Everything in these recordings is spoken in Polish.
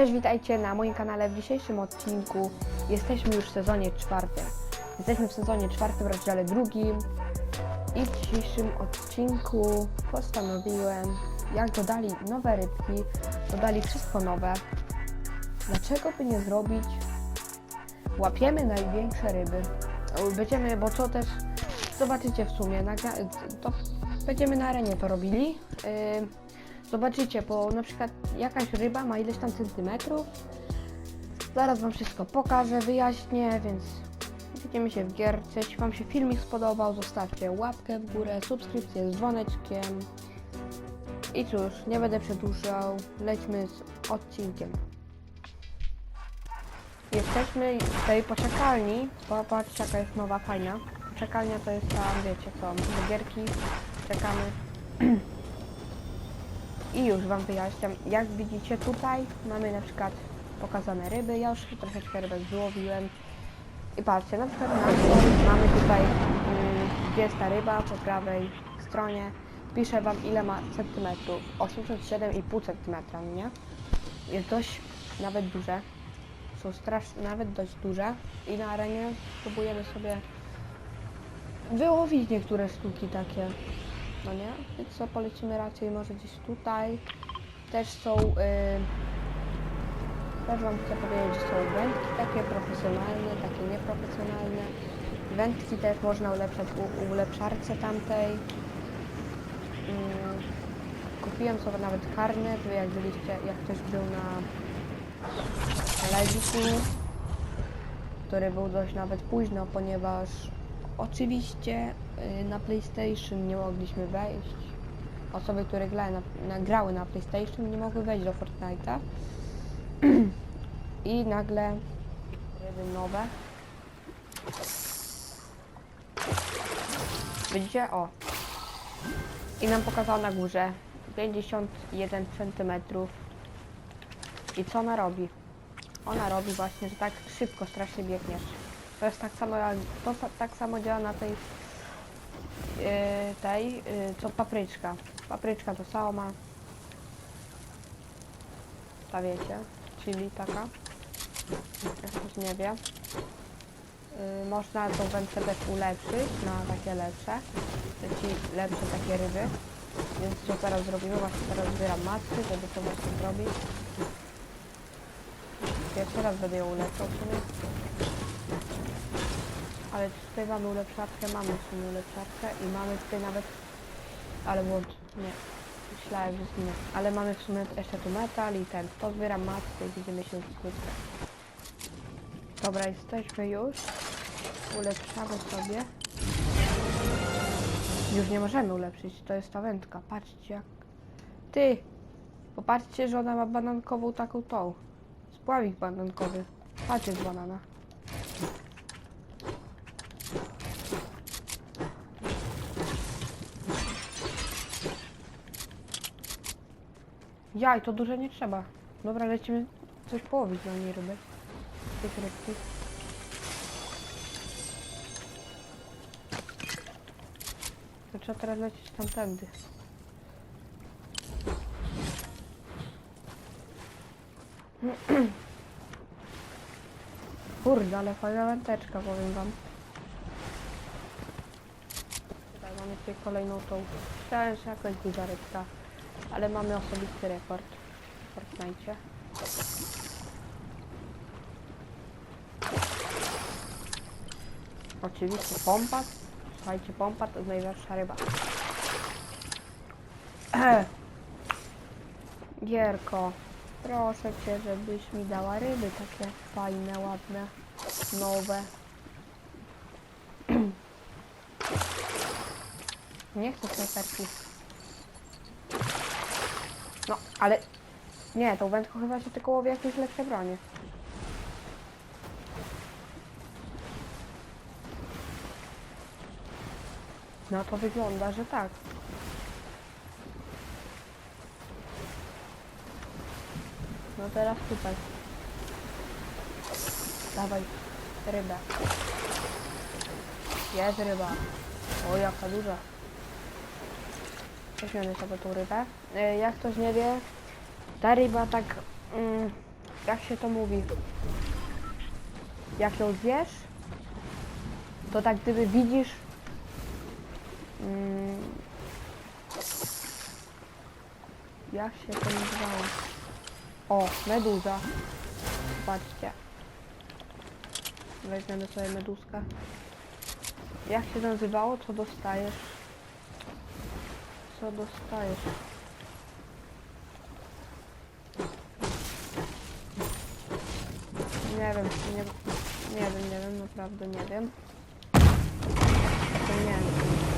Cześć, witajcie na moim kanale. W dzisiejszym odcinku jesteśmy już w sezonie czwartym. Jesteśmy w sezonie czwartym, w rozdziale drugim. I w dzisiejszym odcinku postanowiłem, jak dodali nowe rybki, dodali wszystko nowe. Dlaczego by nie zrobić? Łapiemy największe ryby. Będziemy, bo to też zobaczycie w sumie, to będziemy na arenie to robili. Yy, Zobaczycie, bo na przykład jakaś ryba ma ileś tam centymetrów. Zaraz Wam wszystko pokażę, wyjaśnię, więc widzimy się w gierce. Jeśli Wam się filmik spodobał, zostawcie łapkę w górę, subskrypcję z dzwoneczkiem. I cóż, nie będę przedłużał, lećmy z odcinkiem. Jesteśmy w tej poczekalni. Popatrzcie jaka jest nowa, fajna. Poczekalnia to jest tam, wiecie co, do gierki. Czekamy. I już Wam wyjaśniam. Jak widzicie tutaj mamy na przykład pokazane ryby. Ja już troszeczkę rybek wyłowiłem. I patrzcie, na przykład na mamy tutaj mm, gdzie jest ta ryba po prawej stronie. Piszę Wam ile ma centymetrów. 87,5 centymetra, nie? Jest dość nawet duże. Są strasznie, nawet dość duże. I na arenie próbujemy sobie wyłowić niektóre sztuki takie. No nie? Więc co, polecimy raczej może gdzieś tutaj. Też są, yy, też Wam chcę powiedzieć, że są wędki takie profesjonalne, takie nieprofesjonalne. Wędki też można ulepszać u, ulepszarce tamtej. Yy, kupiłem sobie nawet karnet, jak byliście, jak ktoś był na live'iku, który był dość nawet późno, ponieważ oczywiście y, na PlayStation nie mogliśmy wejść. Osoby, które grały na, na, PlayStation nie mogły wejść do Fortnite'a. I nagle ryby nowe. Widzicie? O. I nam pokazało na górze 51 cm. I co ona robi? Ona robi właśnie, że tak szybko strasznie biegniesz. To jest tak samo, to tak samo działa na tej, yy, tej, yy, co papryczka. Papryczka to samo ma, ta wiecie, czyli taka, jak ktoś nie wie. Yy, można tą wędkę ulepszyć na takie lepsze, ci lepsze takie ryby. Więc co teraz zrobimy? Właśnie teraz zbieram matki, żeby to właśnie zrobić. Pierwszy raz będę ją ulepszał w sumie. Ale tutaj mamy ulepszarkę, mamy w sumie ulepszarkę i mamy tutaj nawet... Ale błąd, nie. Myślałem, że nie. Ale mamy w sumie jeszcze tu metal i ten. Pozbieram matkę i widzimy się wkrótce. Dobra, jesteśmy już. Ulepszamy sobie. Już nie możemy ulepszyć, to jest ta wędka. Patrzcie jak... Ty! Popatrzcie, że ona ma banankową taką tą. Spławik banankowy. Patrzcie z banana. Jaj, to duże nie trzeba. Dobra, lecimy coś połowić na niej rybek. Tych rybki. To trzeba teraz lecieć tamtędy. Kurde, ale fajna wędeczka, powiem wam. Tutaj mamy tutaj kolejną tą. Chciałem, że jakoś duża rybka. Ale mamy osobisty rekord w Fortnite. Oczywiście pompa. Słuchajcie, pompa to najlepsza ryba. Gierko, proszę cię, żebyś mi dała ryby takie fajne, ładne, nowe. Nie chcę snajperki. No, ale... Nie, tą wędką chyba się tylko łowi jakieś lepsze bronie. No to wygląda, że tak. No teraz tutaj. Dawaj rybę. Jest ryba. O, jaka duża. Weźmiemy sobie tą rybę. E, Jak ktoś nie wie, ta ryba tak mm, jak się to mówi? Jak ją zjesz, to tak gdyby widzisz mm, jak się to nazywało? O, meduza. Patrzcie. Weźmiemy sobie meduzkę. Jak się nazywało? Co dostajesz? Co dostajesz? Nie wiem, nie, nie wiem, nie wiem, naprawdę nie wiem. Zapomniałem.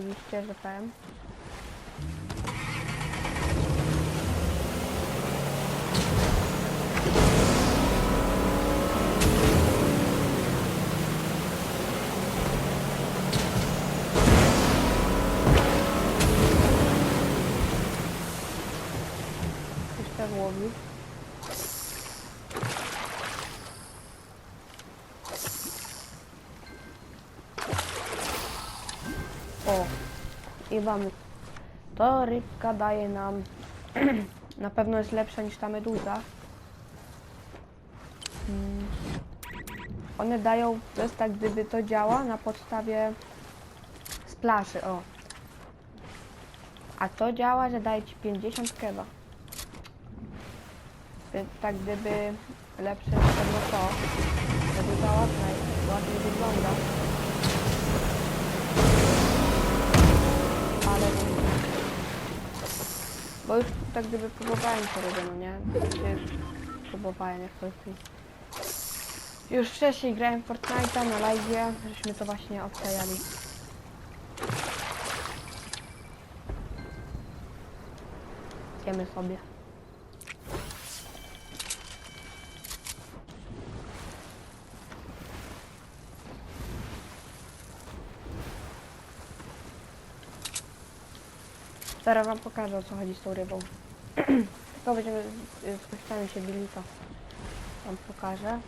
Oczywiście, że powiem. Jeszcze łowi. Mamy. To rybka daje nam. na pewno jest lepsza niż ta meduza. Mm. One dają, to jest tak gdyby to działa na podstawie z plaży, o. A to działa, że daje ci 50 keba. Tak gdyby lepsze pewno to. Meduza ładna, ładnie wygląda. Bo już tak gdyby próbowałem no nie? Znaczy, próbowałem jak to. Już wcześniej grałem Fortnite'a na live, żeśmy to właśnie obstajali. Jemy sobie. Zaraz wam pokażę o co chodzi z tą rybą. Tylko będziemy z- z gościami się bili, to wam pokażę.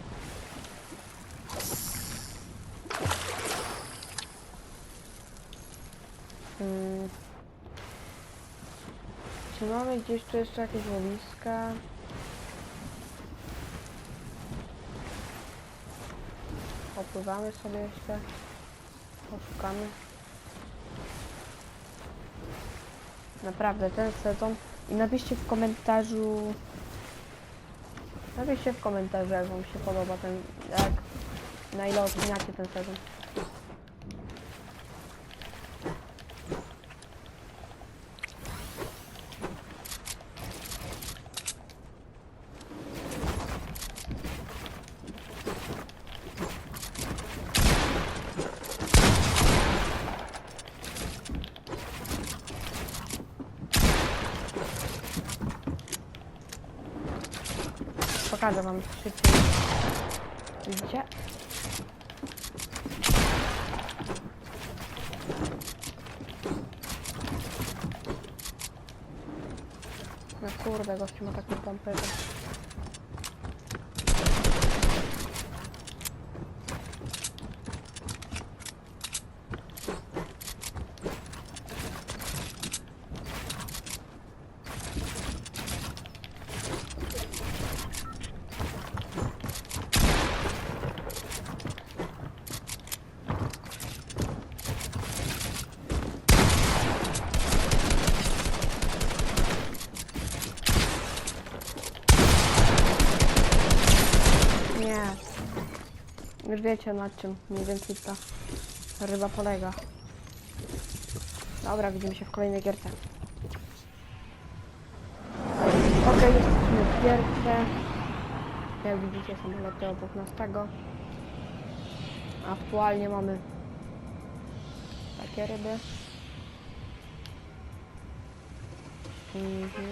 Hmm. Czy mamy gdzieś tu jeszcze jakieś łowiska? Popływamy sobie jeszcze. Poszukamy. Naprawdę, ten sezon. I napiszcie w komentarzu. Napiszcie w komentarzu, jak wam się podoba ten. Jak. Na ile oceniacie ten sezon. Pokażę wam szybciej. Widzicie? No kurde, gościu ma taką pompę. że- Nie. Już wiecie na czym mniej więcej ta ryba polega. Dobra, widzimy się w kolejnej gierce. Okej, jesteśmy w gierce. Jak widzicie samoloty obok nas tego. Aktualnie mamy takie ryby. Mhm.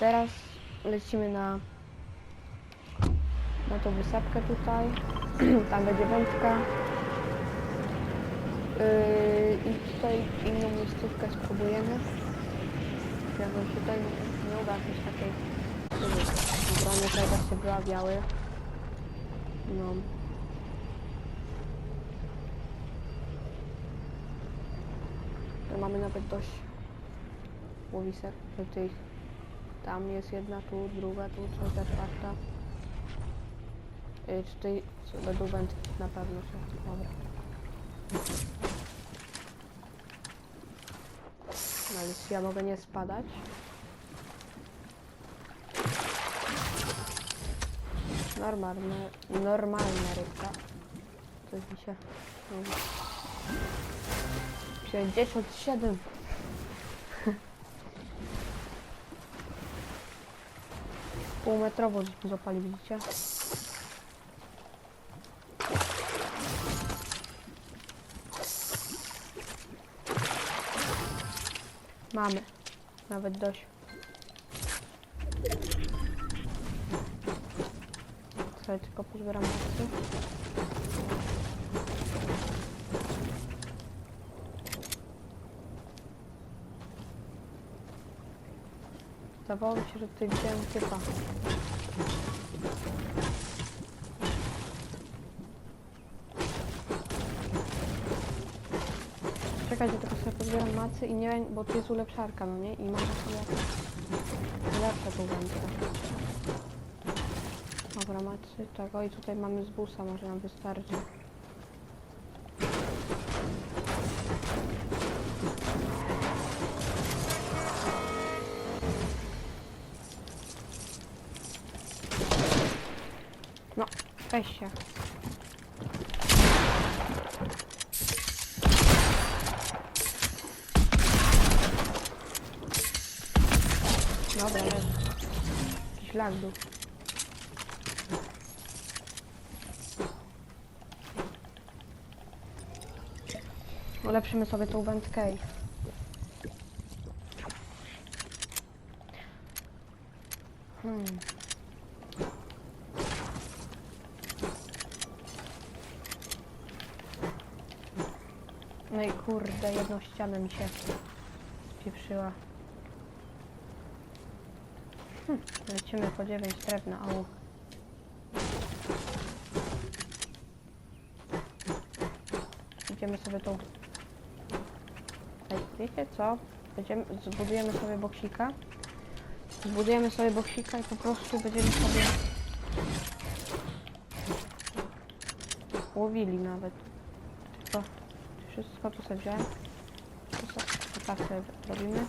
Teraz lecimy na na tą wysepkę tutaj. Tam będzie wędka. Yy, I tutaj inną miejscówkę spróbujemy. Jakby się tutaj nie uda coś takiej brony tutaj właśnie była biały. No. Tu mamy nawet dość łowisek. Tutaj tam jest jedna, tu druga, tu trzecia, czwarta. Yy, tutaj będą wędki na pewno. są. Dobra. No ale ja mogę nie spadać. Normalne, normalna rybka. Coś mi się... 57. Półmetrowo złapali, widzicie? Mamy. Nawet dość. Sobie tylko pozbieram mocy. Zdawało mi się, że tutaj widziałem typa. Macy i nie wiem, bo tu jest ulepszarka, no nie? I może sobie ulepszę tą wędkę. Dobra, macy, tak, o i tutaj mamy z busa, może nam wystarczy. Lag był. Ulepszymy sobie tą i... Hmm. No i kurde, jedną ścianę mi się spieprzyła. Hm, lecimy po 9 drewna, au. Idziemy sobie tą... Ej, wiecie co? Będziemy, zbudujemy sobie boksika. Zbudujemy sobie boksika i po prostu będziemy sobie... Łowili nawet. To wszystko tu sobie wziąłem. To sobie, tak robimy.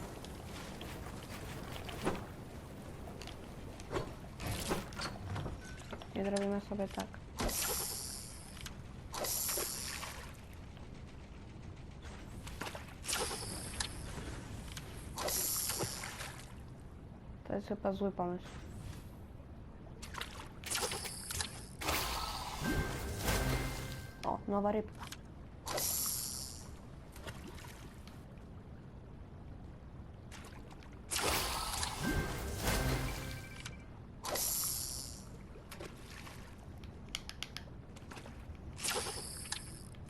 I zrobimy sobie tak. To jest chyba zły pomysł. O, nowa rybka.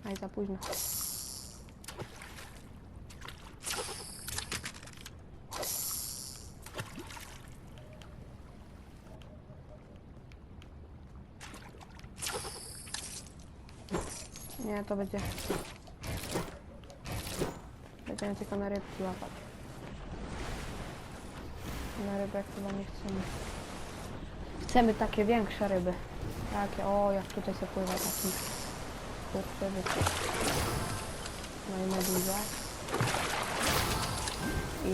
Aj, za późno. Nie, to będzie... Będziemy tylko na rybki łapać. Na rybę chyba nie chcemy. Chcemy takie większe ryby. Takie, o jak tutaj się pływa taki kurczywy. No i meduza. I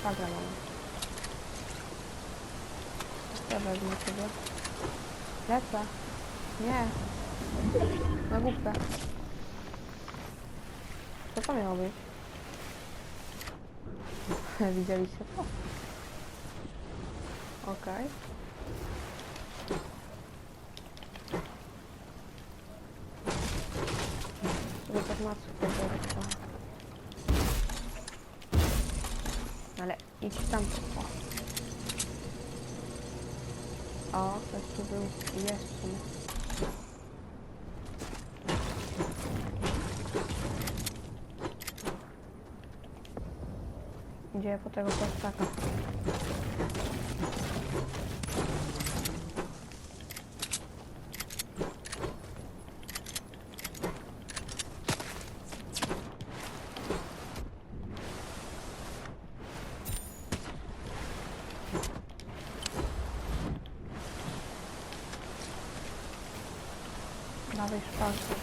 szwagra mamy. Ja wezmę sobie. Lecę. Nie. Na głupkę. Co to miało być? Widzieliście to? Okej. macu tego rektora. Ale idź tam. O, o ktoś tu był jeszcze. Idzie po tego postaka.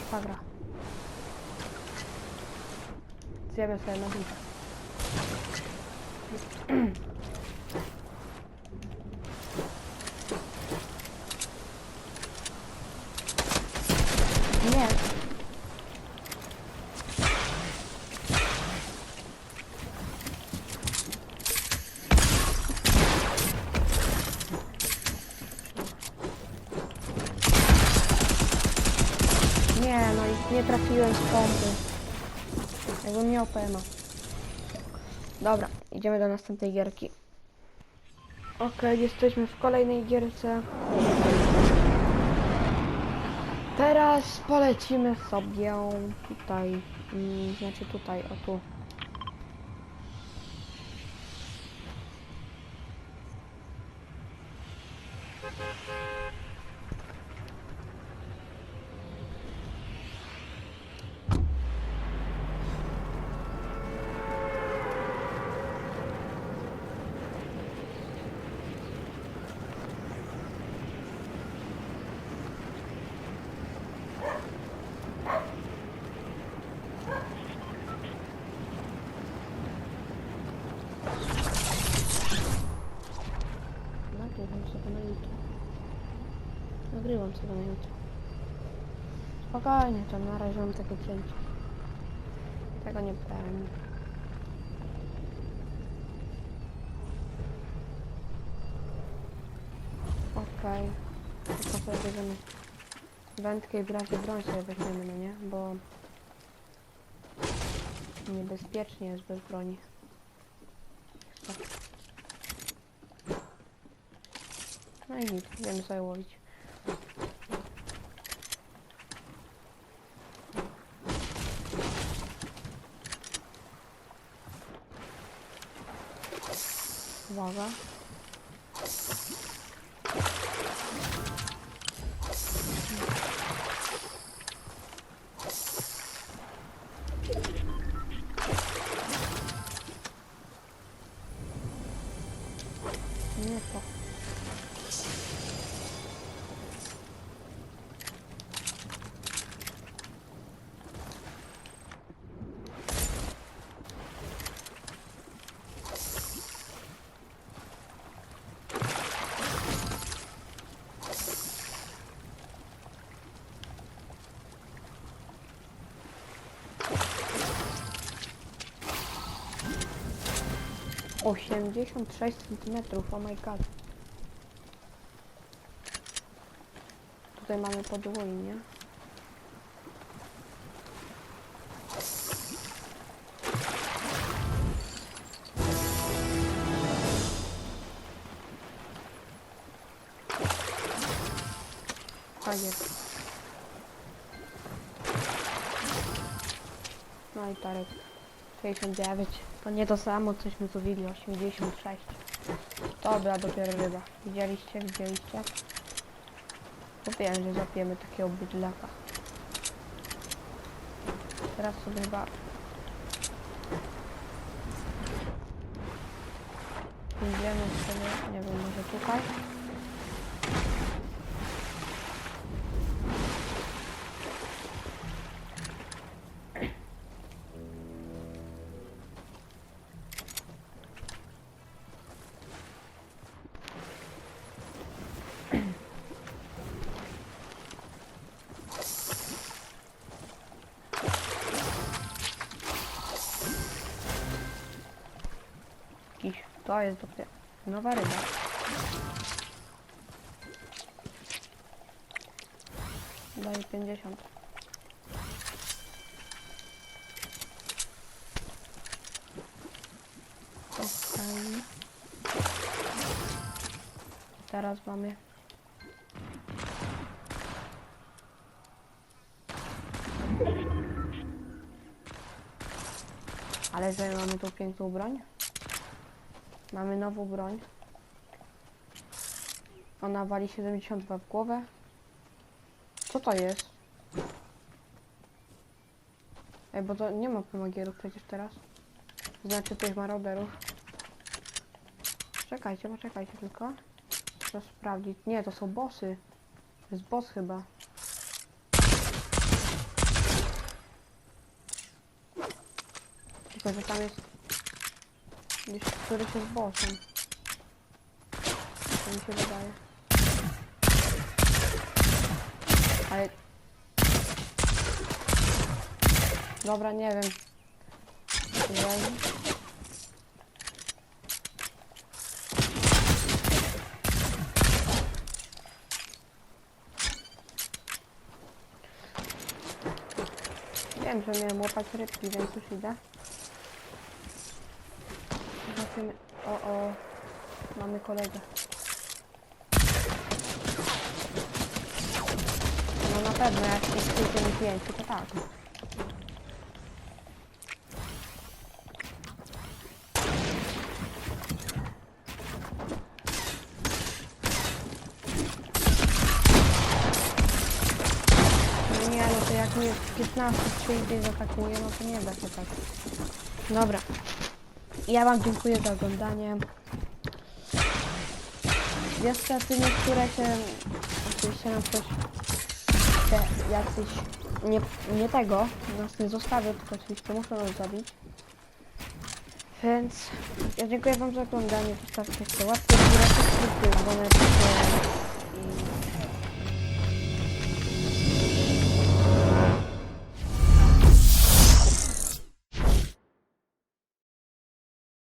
Szpagra. Zjawię sobie na górze. Nie. Nie, trafiłem z pompy. Jakbym miał PMA. Dobra, idziemy do następnej gierki. Okej, jesteśmy w kolejnej gierce. Teraz polecimy sobie tutaj, mm, znaczy tutaj, o tu. Nagrywam sobie na YouTube. Nagrywam sobie na YouTube. Spokojnie, to na razie mam takie cięcie. Tego nie brałem. Okej. Tylko sobie bierzemy wędkę i w razie broń sobie weźmiemy, no nie? Bo niebezpiecznie jest bez broni. No i nic, będziemy sobie łowić. 86 cm, oh my god. Tutaj mamy podwójnie. Tak jest. No i Tarek 69. To nie to samo, cośmy widzieli. 86. Dobra, dopiero ryba. Widzieliście? Widzieliście? Mówiłem, że złapiemy takiego bydlaka. Teraz sobie chyba... Idziemy sobie, nie wiem, może tutaj? To jest dopiero nowa ryba. Daje 50. Okej. Teraz mamy Ale że mamy tą piękną broń? Mamy nową broń. Ona wali 72 w głowę. Co to jest? Ej, bo to nie ma pomagierów przecież teraz. Znaczy tych maroderów. Czekajcie, poczekajcie tylko. Trzeba sprawdzić. Nie, to są bossy. To jest boss chyba. Tylko, że tam jest gdzieś któryś jest bossem. To mi się wydaje. Ale... Dobra, nie wiem. Wiem. Wiem, że miałem łapać rybki, więc już idę. Zobaczymy. O, o. Mamy kolegę. No na pewno, jak się skrócimy pięciu, to tak. No no jak mnie 15 przyjdzie i zaatakuje, no to nie da się tak. Dobra. Ja wam dziękuję za oglądanie. Niestety niektóre się... Nam coś... Te, jacyś... Nie, nie tego, nas nie zostawią, tylko oczywiście muszą nas zabić. Więc ja dziękuję wam za oglądanie. Zostawcie jeszcze łapkę w górę, subskrypcję, dzwonek,